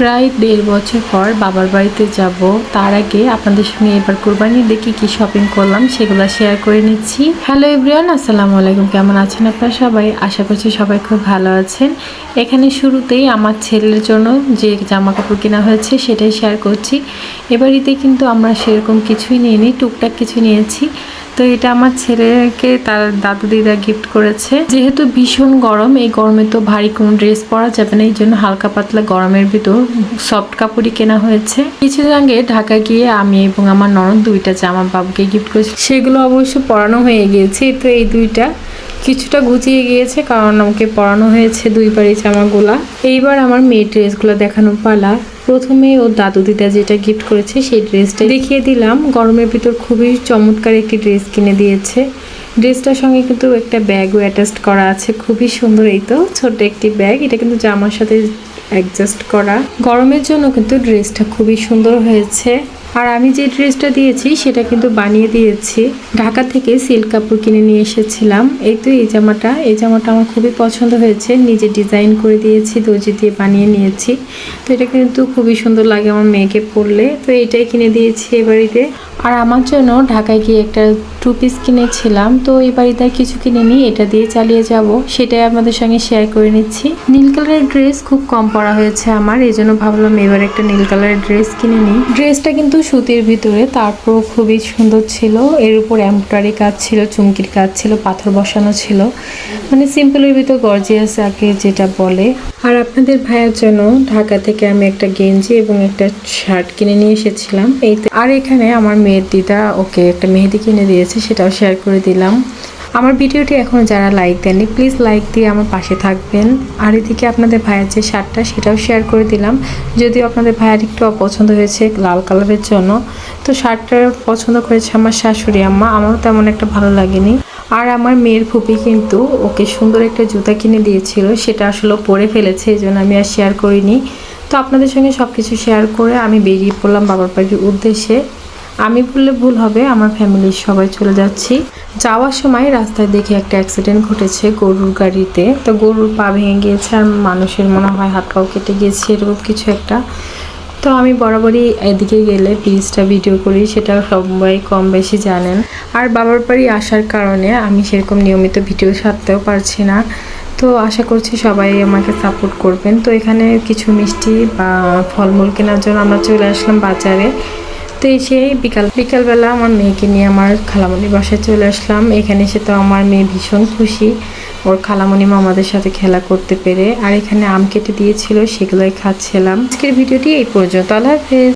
প্রায় দেড় বছর পর বাবার বাড়িতে যাব। তার আগে আপনাদের সঙ্গে এবার কোরবানি দেখি কি শপিং করলাম, সেগুলো শেয়ার করে নিচ্ছি। হ্যালো এভরিওয়ান আসসালামু আলাইকুম। কেমন আছেন আপনারা সবাই? আশা করছি সবাই খুব ভালো আছেন। এখানে শুরুতেই আমার ছেলের জন্য যে জামা কাপড় কেনা হয়েছে সেটাই শেয়ার করছি। এবার ঈদে কিন্তু আমরা সেরকম কিছুই নিইনি, টুকটাক কিছু নিয়েছি। তো এটা আমার ছেলেকে তার দাদু দিদা গিফট করেছে। যেহেতু ভীষণ গরম, এই গরমে তো ভারী কোনো ড্রেস পরা যাবে না এই জন্য হালকা পাতলা গরমের ভিতর সফট কাপড়ই কেনা হয়েছে। কিছুদিন আগে ঢাকা গিয়ে আমি এবং আমার ননদ দুইটা জামা বাবুকে গিফট করেছি। সেগুলো অবশ্য পরানো হয়ে গিয়েছে, তো এই দুইটা কিছুটা গুছিয়ে গিয়েছে কারণ আমাকে পরানো হয়েছে দুই পারি জামাগুলা। এইবার আমার মেয়ের ড্রেসগুলো দেখানো পালা। প্রথমে ও দাদু দিদা যেটা গিফট করেছে সেই ড্রেসটা দেখিয়ে দিলাম। গরমের ভিতর খুবই চমৎকার একটি ড্রেস কিনে দিয়েছে। ড্রেসটার সঙ্গে কিন্তু একটা ব্যাগও অ্যাটাচড করা আছে। খুবই সুন্দর এই তো, ছোট্ট একটি ব্যাগ এটা কিন্তু জামার সাথে অ্যাডজাস্ট করা। গরমের জন্য কিন্তু ড্রেসটা খুবই সুন্দর হয়েছে। আর আমি যে ড্রেসটা দিয়েছি, সেটা কিন্তু বানিয়ে দিয়েছি। ঢাকা থেকে সিল্ক কাপড় কিনে নিয়ে এসেছিলাম। এই তো এই জামাটা। এই জামাটা আমার খুবই পছন্দ হয়েছে। নিজে ডিজাইন করে দিয়েছি, দর্জি দিয়ে বানিয়ে নিয়েছি। তো এটা কিন্তু খুবই সুন্দর লাগে আমার মেয়েকে পরলে। তো এটাই কিনে দিয়েছি এ বাড়িতে। আর আমার জন্য ঢাকায় গিয়ে একটা টু পিস কিনেছিলাম। তো এই বাড়িতে কিছু কিনে নিই, এটা দিয়ে চালিয়ে যাব। সেটাই আপনাদের সঙ্গে শেয়ার করে নিচ্ছি। নীল কালারের ড্রেস খুব কম পরা হয়েছে আমার, এই জন্য ভাবলাম এবার একটা নীল কালারের ড্রেস কিনে নিই। ড্রেসটা কিন্তু সুতির ভিতরে তারপর খুবই সুন্দর ছিল। এর উপর এমব্রয়ডারি কাজ ছিল, চুমকির কাজ ছিল, পাথর বসানো ছিল। মানে সিম্পলের ভিতর গর্জিয়াস আগে যেটা বলে। আর আপনাদের ভাইয়ের জন্য ঢাকা থেকে আমি একটা গেঞ্জি এবং একটা শার্ট কিনে নিয়ে এসেছিলাম। এই আর এখানে আমার মেয়ের দিদা ওকে একটা মেহেদি কিনে দিয়েছে, সেটাও শেয়ার করে দিলাম। আমার ভিডিওটি এখনও যারা লাইক দেননি প্লিজ লাইক দিয়ে আমার পাশে থাকবেন। আর এদিকে আপনাদের ভাইয়ের যে শার্টটা, সেটাও শেয়ার করে দিলাম। যদিও আপনাদের ভাইয়ের একটু অপছন্দ হয়েছে লাল কালারের জন্য, তো শার্টটা পছন্দ করেছে আমার শাশুড়ি আম্মা, আমারও তেমন একটা ভালো লাগেনি। আর আমার মেয়ের ফুপি কিন্তু ওকে সুন্দর একটা জুতা কিনে দিয়েছিল, সেটা আসলে পরে ফেলেছে এই জন্য আমি আর শেয়ার করিনি। তো আপনাদের সঙ্গে সব কিছু শেয়ার করে আমি বেরিয়ে পড়লাম বাবার বাড়ির উদ্দেশ্যে। আমি বললে ভুল হবে, আমার ফ্যামিলির সবাই চলে যাচ্ছি। যাওয়ার সময় রাস্তায় দেখে একটা অ্যাক্সিডেন্ট ঘটেছে গরুর গাড়িতে। তো গরুর পা ভেঙে গিয়েছে আর মানুষের মনে হয় হাত পাও কেটে গিয়েছে, এরকম কিছু একটা। তো আমি বরাবরই এদিকে গেলে প্লিজটা ভিডিও করি, সেটা সবাই কম বেশি জানেন। আর বাবার বাড়ি আসার কারণে আমি সেরকম নিয়মিত ভিডিও ছাড়তেও পারছি না। তো আশা করছি সবাই আমাকে সাপোর্ট করবেন। তো এখানে কিছু মিষ্টি বা ফলমূল কেনার জন্য আমরা চলে আসলাম বাজারে। তো সেই বিকাল বিকালবেলা আমার মেয়েকে নিয়ে আমার খালামণির বাসায় চলে আসলাম। এখানে এসে তো আমার মেয়ে ভীষণ খুশি। ওর খালামণি মামাদের সাথে খেলা করতে পেরে। আর এখানে আম কেটে দিয়েছিল, সেগুলোই খাচ্ছিলাম। আজকের ভিডিওটি এই পর্যন্ত। আল্লাহ হাফেজ।